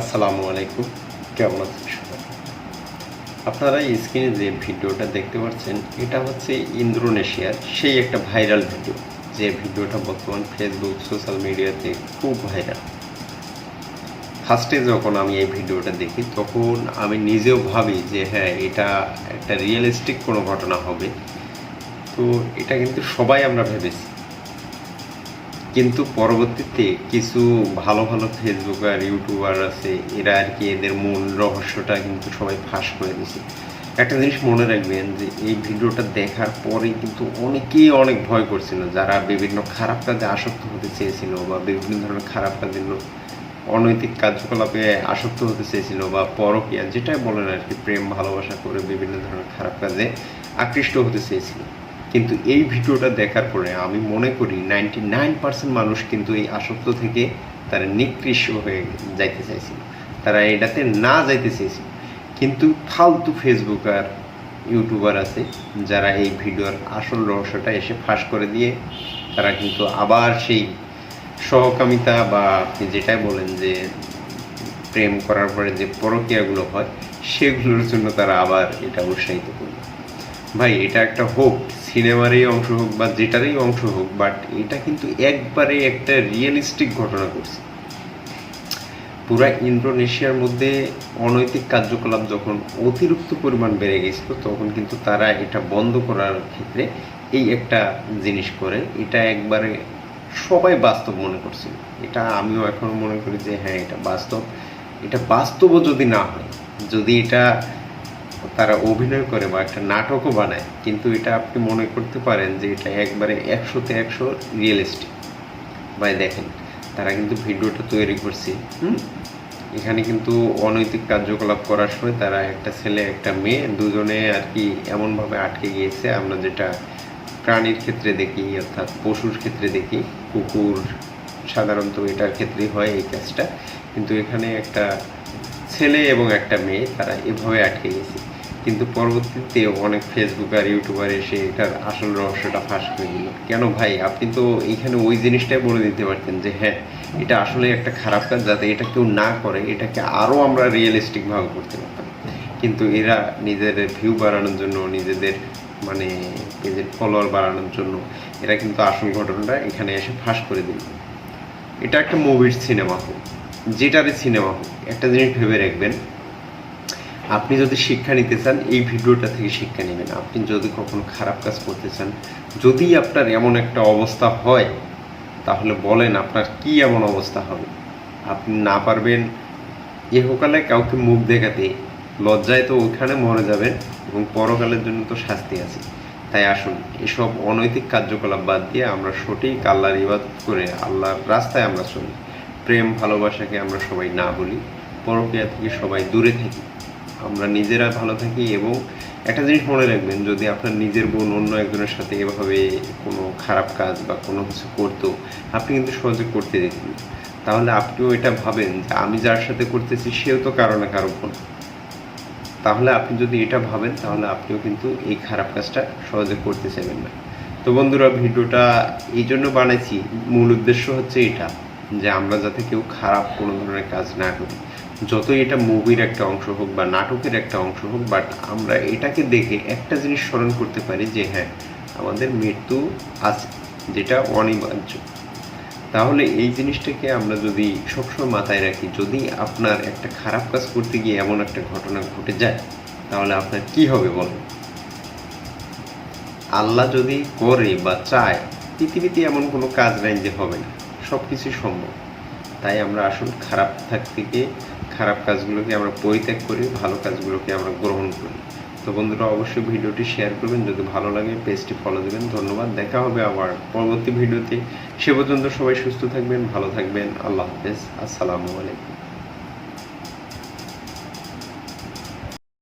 আসসালামু আলাইকুম। কেমন আছেন সবাই? আপনারা স্ক্রিনে যে ভিডিওটা দেখতে পাচ্ছেন, এটা হচ্ছে ইন্দোনেশিয়ার সেই একটা ভাইরাল ভিডিও যে ভিডিওটা বর্তমান ফেসবুক সোশ্যাল মিডিয়াতে খুব ভাইরাল ফার্স্টে যখন আমি এই ভিডিওটা দেখি, তখন আমি নিজেও ভাবি যে হ্যাঁ এটা একটা রিয়েলিস্টিক কোনো ঘটনা হবে। তো এটা কিন্তু সবাই আমরা ভেবেছি। কিন্তু পরবর্তীতে কিছু ভালো ভালো ফেসবুক আর ইউটিউবার আছে, এরা আর কি এদের মূল রহস্যটা কিন্তু সবাই ফাঁস করে দিছে একটা জিনিস মনে রাখবেন যে এই ভিডিওটা দেখার পরে কিন্তু অনেকেই অনেক ভয় করছিল, যারা বিভিন্ন খারাপ কাজে আসক্ত হতে চেয়েছিল বা বিভিন্ন ধরনের খারাপ কাজের অনৈতিক কার্যকলাপে আসক্ত হতে চেয়েছিল বা পরকিয়া, যেটাই বলেন আর কি, প্রেম, ভালোবাসা করে বিভিন্ন ধরনের খারাপ কাজে আকৃষ্ট হতে চেয়েছিল। কিন্তু এই ভিডিওটা দেখার পরে আমি মনে করি নাইনটি নাইন পার্সেন্ট মানুষ কিন্তু এই আসক্ত থেকে তারা নিকৃষ্ট হয়ে যাইতে চাইছিল। তারা এটাতে না যাইতে চেয়েছিল। কিন্তু ফালতু ফেসবুক আর ইউটিউবার আছে যারা এই ভিডিওর আসল রহস্যটা এসে ফাঁস করে দিয়ে তারা কিন্তু আবার সেই সহকামিতা বা আপনি যেটাই বলেন যে প্রেম করার পরে যে পরকীয়াগুলো হয়, সেগুলোর জন্য তারা আবার এটা উৎসাহিত করবে ভাই, এটা একটা হোক সিনেমারই অংশ হোক বা যেটারই অংশ হোক বাট এটা কিন্তু একবারে একটা রিয়েলিস্টিক ঘটনা করছে। পুরা ইন্দোনেশিয়ার মধ্যে অনৈতিক কার্যকলাপ যখন অতিরিক্ত পরিমাণ বেড়ে গেছিল, তখন কিন্তু তারা এটা বন্ধ করার ক্ষেত্রে এই একটা জিনিস করে। এটা একবারে সবাই বাস্তব মনে করছিল এটা আমিও এখনও মনে করি যে হ্যাঁ এটা বাস্তব। এটা বাস্তবও যদি না হয়, যদি এটা তারা অভিনয় করে বা একটা নাটকও বানায়। কিন্তু এটা আপনি মনে করতে পারেন যে এটা একবারে একশোতে একশো রিয়েলিস্টিক ভাই দেখেন, তারা কিন্তু ভিডিওটা তৈরি করছে, হুম? এখানে কিন্তু অনৈতিক কার্যকলাপ করার সময় তারা একটা ছেলে, একটা মেয়ে দুজনে আর কি এমনভাবে আটকে গিয়েছে। আমরা যেটা প্রাণীর ক্ষেত্রে দেখি, অর্থাৎ পশুর ক্ষেত্রে দেখি, কুকুর সাধারণত এটার ক্ষেত্রেই হয় এই কাজটা। কিন্তু এখানে একটা ছেলে এবং একটা মেয়ে, তারা এভাবে আটকে গেছে। কিন্তু পরবর্তীতে অনেক ফেসবুক আর ইউটিউবার এসে এটার আসল রহস্যটা ফাঁস করে দিল। কেন ভাই? আপনি তো এইখানে ওই জিনিসটাই বলে দিতে পারতেন যে হ্যাঁ এটা আসলে একটা খারাপ কাজ যাতে এটা কেউ না করে, এটাকে আরও আমরা রিয়েলিস্টিক ভাবে করতে পারতাম। কিন্তু এরা নিজেদের ভিউ বাড়ানোর জন্য, নিজেদের মানে পেজের ফলোয়ার বাড়ানোর জন্য এরা কিন্তু আসল ঘটনাটা এখানে এসে ফাঁস করে দিল। এটা একটা মুভির সিনেমা হোক, যেটারই সিনেমা হোক, একটা জিনিস ভেবে রাখবেন আপনি যদি শিক্ষা নিতে চান, এই ভিডিওটা থেকে শিক্ষা নেবেন। আপনি যদি কখনো খারাপ কাজ করতে চান, যদি আপনার এমন একটা অবস্থা হয়, তাহলে বলেন আপনার কি এমন অবস্থা হবে। আপনি না পারবেন ইহকালে কাউকে মুখ দেখাতে, লজ্জায় তো ওইখানে মরে যাবেন এবং পরকালের জন্য তো শাস্তি আছে। তাই আসুন, এসব অনৈতিক কার্যকলাপ বাদ দিয়ে আমরা সঠিক আল্লাহর ইবাদত করে আল্লাহর রাস্তায় আমরা চলি। প্রেম, ভালোবাসাকে আমরা সবাই না বলি পরক্রিয়া থেকে সবাই দূরে থাকি। আমরা নিজেরা ভালো থাকি এবং একটা জিনিস মনে রাখবেন, যদি আপনার নিজের বোন অন্য একজনের সাথে এভাবে কোনো খারাপ কাজ বা কোনো কিছু করতো, আপনি কিন্তু সহজে করতে দিতেন তাহলে আপনিও এটা ভাবেন যে আমি যার সাথে করতেছি সেও তো কারও না কারও বোন। তাহলে আপনি যদি এটা ভাবেন, তাহলে আপনিও কিন্তু এই খারাপ কাজটা সহজে করতে চাইবেন না। তো বন্ধুরা, ভিডিওটা এই জন্য বানাইছি। মূল উদ্দেশ্য হচ্ছে এটা, যে আমরা যাতে কেউ খারাপ কোনো ধরনের কাজ না করি। যতই এটা মুভির একটা অংশ হোক বা নাটকের একটা অংশ হোক বাট আমরা এটাকে দেখে একটা জিনিস স্মরণ করতে পারি যে হ্যাঁ আমাদের মৃত্যু আছে যেটা অনিবার্য। তাহলে এই জিনিসটাকে আমরা যদি সবসময় মাথায় রাখি, যদি আপনার একটা খারাপ কাজ করতে গিয়ে এমন একটা ঘটনা ঘটে যায়, তাহলে আপনার কি হবে বলেন? আল্লাহ যদি করে বা চায়, পৃথিবীতে এমন কোনো কাজ নাই যে হবে না সব কিছুই সম্ভব। তাই আমরা আসুন খারাপ থাক থেকে খারাপ কাজগুলোকে আমরা পরিত্যাগ করি, ভালো কাজগুলোকে আমরা গ্রহণ করি। তো বন্ধুরা, অবশ্যই ভিডিওটি শেয়ার করবেন, যদি ভালো লাগে পেজটি ফলো দেবেন। ধন্যবাদ, দেখা হবে আবার পরবর্তী ভিডিওতে। সে পর্যন্ত সবাই সুস্থ থাকবেন, ভালো থাকবেন। আল্লাহ হাফেজ, আসসালামু আলাইকুম।